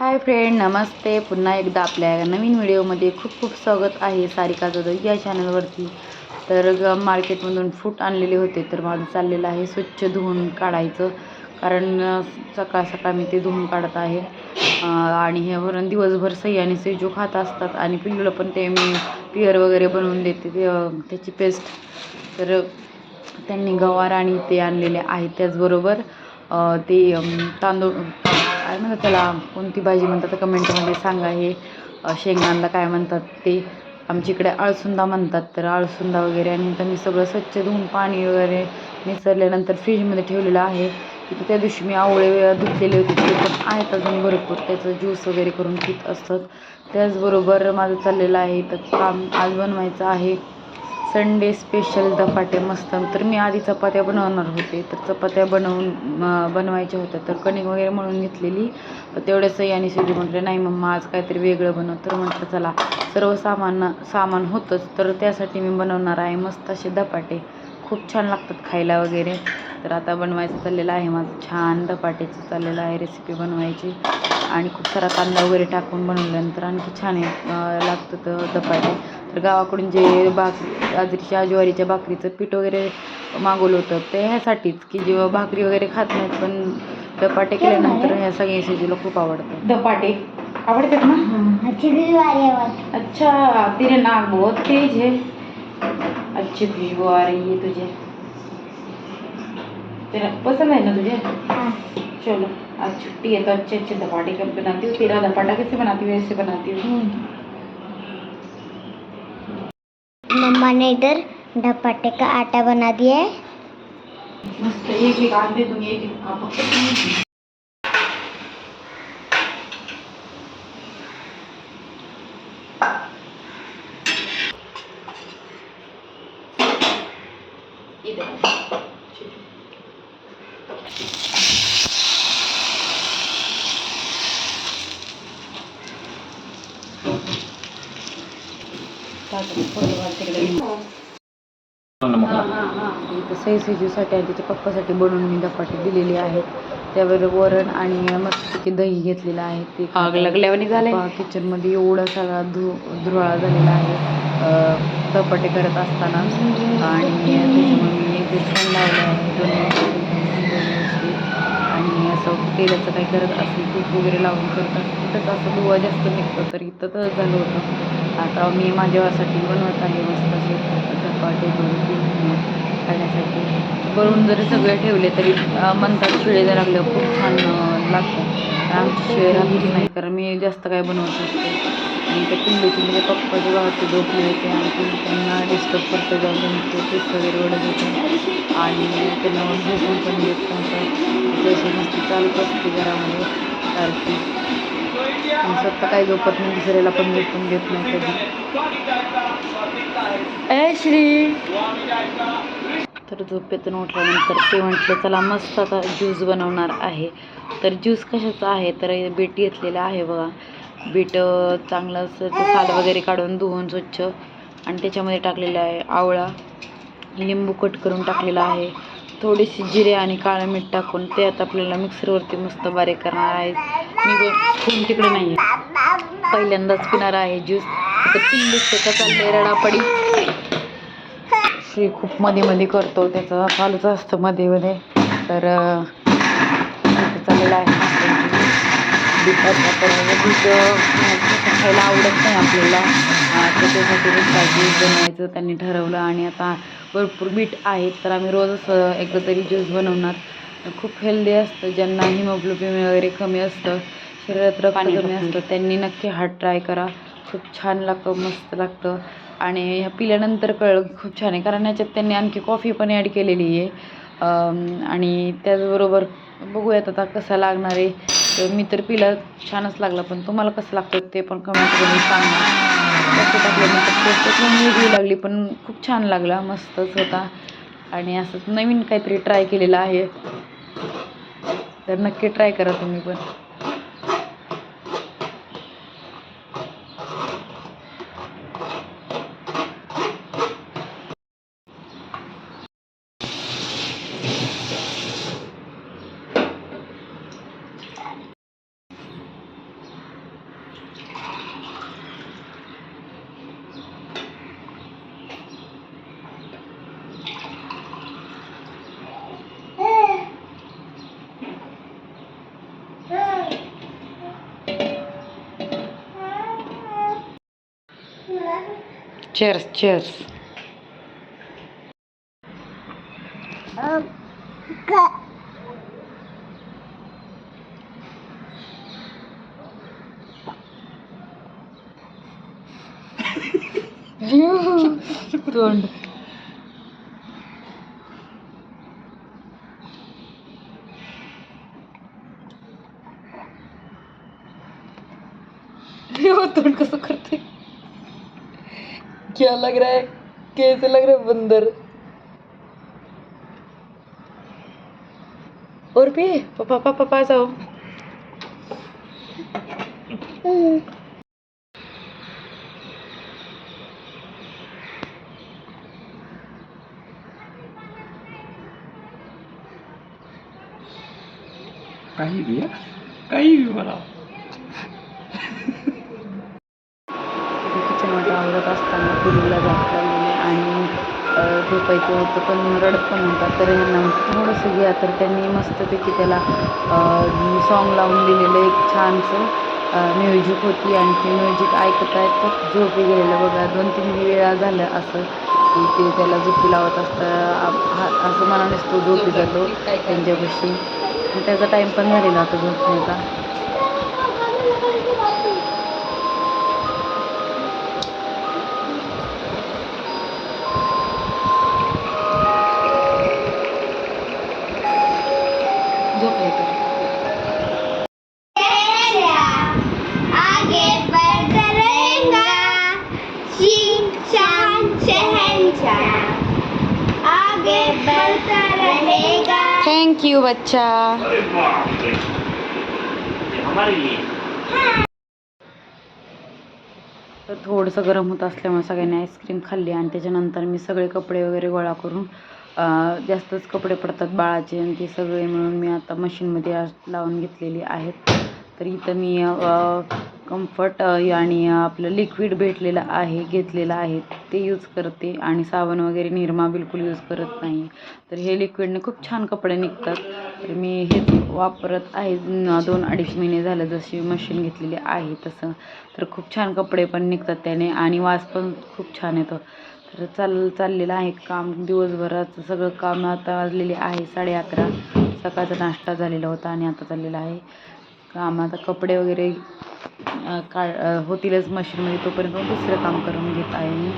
Hi friend नमस्ते. पुन्हा एकदा आपल्या नवीन व्हिडिओमध्ये खूप खूप स्वागत आहे सारिका जाधव या चॅनलवरती तर ग मार्केटमधून फ्रूट आणलेले होते तर माझं चाललेलं आहे स्वच्छ धुवून काढायचं. कारण सकाळ सकाळ मी ते धुवून काढत आहे. आणि हे वरण दिवसभर सही आणि सेजू खात असतात आणि पिल्लूला पण ते मी पिअर वगैरे बनवून देते ते त्याची पेस्ट तर त्यांनी गवार आणि ते आणलेले आहे त्याचबरोबर ते तांदूळ काय म्हणतात त्याला? कोणती भाजी म्हणतात? कमेंटमध्ये सांगा हे. शेंगांना काय म्हणतात ते? आमच्या इकडे अळसुंदा म्हणतात तर अळसुंदा वगैरे आणि तर मी सगळं स्वच्छ धुवून पाणी वगैरे निसरल्यानंतर फ्रीजमध्ये ठेवलेलं आहे. तिथे त्या दिवशी मी आवळे धुतलेले होते ते पण आहेत अजून भरपूर. त्याचं ज्यूस वगैरे करून पीत असतात. त्याचबरोबर माझं चाललेलं आहे तर काम आज बनवायचं आहे. संडे स्पेशल धपाटे मस्त. तर मी आधी चपात्या बनवणार होते. तर चपात्या बनवून बनवायच्या होत्या. तर कणिक वगैरे मळून घेतलेली. तर तेवढ्याच आणि शिवजी म्हटलं नाही मम्मा आज काहीतरी वेगळं बनव. तर म्हटलं चला सर्व सामान सामान होतंच. तर त्यासाठी मी बनवणार आहे मस्त असे धपाटे. खूप छान लागतात खायला वगैरे. तर आता बनवायचं चाललेलं आहे. माझं छान धपाट्याचं चाललेलं आहे. रेसिपी बनवायची. आणि खूप सारा कांदा वगैरे टाकून बनवल्यानंतर आणखी छान आहे लागतं तर धपाटे. तर गावाकडून जे भाकरी बाजरीच्या ज्वारीच्या भाकरीचं पीठ वगैरे मागवलं होतं ते ह्यासाठीच की जेव्हा भाकरी वगैरे खात नाहीत पण धपाटे केल्यानंतर ह्या सगळ्या शेजूला खूप आवडतं. धपाटे? आवडतात ना? अच्छी तेरे नाक बहुत तेज है. अच्छी खुशबू आ रही है तुझे. तेरा पसंद है ना तुझे? हाँ. चलो. आज छुट्टी है तो अच्छे अच्छे धपाटे कब बनाती हूँ तेरा धपाटा कैसे बनाती हूँ ऐसे बनाती हूँ मम्मा ने इधर ढपाटे का आटा बना दिया है मस्त एक एक आठ दे एक आप फक्त इधर सई सेजूसाठी आणि तिच्या पप्पासाठी बनवून मी धपाटे दिलेली आहेत त्यावर वरण आणि मस्तपैकी दही घेतलेलं आहे ते आग लागल्यावानी झाले किचनमध्ये एवढा सगळा धु धुराळा झालेला आहे अं, धपाटे करत असताना आणि त्याच्यामुळे मी एक लावलं आहे. आणि असं तेलाचं काही करत असेल तूप वगैरे लावून करत असेल तिथंच असं धुवा जास्त निघतं तर इथं तर झालं होतं. आता मी माझ्यासाठी बनवत आहे मस्त असे धपाटे दोन खाण्यासाठी बनवून जरी सगळे ठेवले तरी म्हणतात शिळे जर लागले खूप छान लागतात. लागतं आमची शिळे लागली नाही कारण मी जास्त काय बनवत असते आणि त्या पिल्लूची म्हणजे पप्पाचे गावाचे झोपले होते आणि ते त्यांना डिस्टर्ब करतं जाऊन त्यांचे केस वगैरे ओढत होते. आणि त्यांना झोपून पण देत नव्हतं. जशी मस्ती चालूच असते घरामध्ये सारखी. आणि स्वतः काही झोपत नाही दुसऱ्याला पण झोपून देत नाही कधी. ए श्री! तर झोपेतून उठल्यानंतर ते म्हटलं चला मस्त आता ज्यूस बनवणार आहे. तर ज्यूस कशाचा आहे? तर बीट घेतलेलं आहे बघा. बीट चांगलं असं ते साल वगैरे काढून धुवून स्वच्छ. आणि त्याच्यामध्ये टाकलेलं आहे आवळा. लिंबू कट करून टाकलेला आहे. थोडीशी जिरे आणि काळं मीठ टाकून ते आता आपल्याला मिक्सरवरती मस्त बारीक करणार आहे. मी स्पून तिकडे नाही आहे पहिल्यांदाच पिणार आहे ज्यूस. आता तीन त्याचा चाललंय रडापडी. श्री खूप मध्ये मध्ये करतो. त्याचं चालूच असतं मध्ये मध्ये तर चाललेलं आहे. बिटाचा तर बीट अं, खायला आवडत नाही आपल्याला. अं, त्याच्यासाठी रस्सा ज्यूस बनवायचं त्यांनी ठरवलं आणि आता भरपूर बीट आहेत तर आम्ही रोजच एकदा तरी ज्यूस बनवणार. खूप हेल्दी असतं ज्यांना हिमोग्लोबिन वगैरे कमी असतं शरीरात रक्त कमी असतं त्यांनी नक्की हा ट्राय करा. खूप छान लागतं मस्त लागतं. आणि ह्या पिल्यानंतर कळलं खूप छान आहे कारण ह्याच्यात त्यांनी आणखी कॉफी पण ॲड केलेली आहे. आणि त्याचबरोबर बघूयात आता कसा लागणार आहे. तर मी तर पिला छानच लागला पण तुम्हाला कसं लागतं ते पण कमेंटमध्ये सांगा. कसं टाकल्यानंतर वेगळी लागली पण खूप छान लागला मस्तच होता. आणि असंच नवीन काहीतरी ट्राय केलेलं आहे. तर नक्की ट्राय करा तुम्ही पण. चेअर्स चेअर्स तोंड हो, तोंड कसं करते क्या लग रहा है? कैसे लग रहा है बंदर? और भी? पापा पापा पापा, जाओ। काही बी काही बी मला असताना पुरीला लागलेले आणि झोपायचं होतं पण रडत पण होता तर ह्यांना थोडंसं घ्या. तर त्यांनी मस्तपैकी त्याला सॉन्ग लावून दिलेलं एक छानसं म्युझिक होती. आणि ते म्युझिक ऐकत आहेत तर झोपी गेलेलं बघा. दोन तीन वेळा झालं असं की ते त्याला झोपी लावत असतं हा- असं मनानेच तो झोपी जातो त्यांच्यापाशी. त्याचा टाईम पण झालेला होता झोपण्याचा. थैंक थँक्यू बच्चा. तर थोडंसं गरम होत असल्यामुळे सगळ्यांनी आईस्क्रीम खाल्ली आणि त्याच्यानंतर मी सगळे कपडे वगैरे गोळा करून जास्तच कपडे पडतात बाळाचे आणि ते सगळे मिळून मी आता मशीनमध्ये आज लावून घेतलेली आहेत. तर इथं मी कम्फर्ट आणि आपलं लिक्विड भेटलेलं आहे घेतलेलं आहे ते यूज करते. आणि साबण वगैरे निरमा बिलकुल यूज करत नाही. तर हे लिक्विडने खूप छान कपडे निघतात. तर मी हे वापरत आहे. दोन अडीच महिने झालं जशी मशीन घेतलेली आहे तसं. तर खूप छान कपडे पण निघतात त्याने. आणि वास पण खूप छान येतो. तर चाल चाललेलं आहे काम. दिवसभराचं सगळं काम आता वाजलेले आहे साडे अकरा. सकाळचा नाश्ता झालेला होता आणि आता चाललेला आहे. काम. आता कपडे वगैरे काढ का होतीलच मशीनमध्ये तोपर्यंत दुसरं काम करून घेत आहे मी.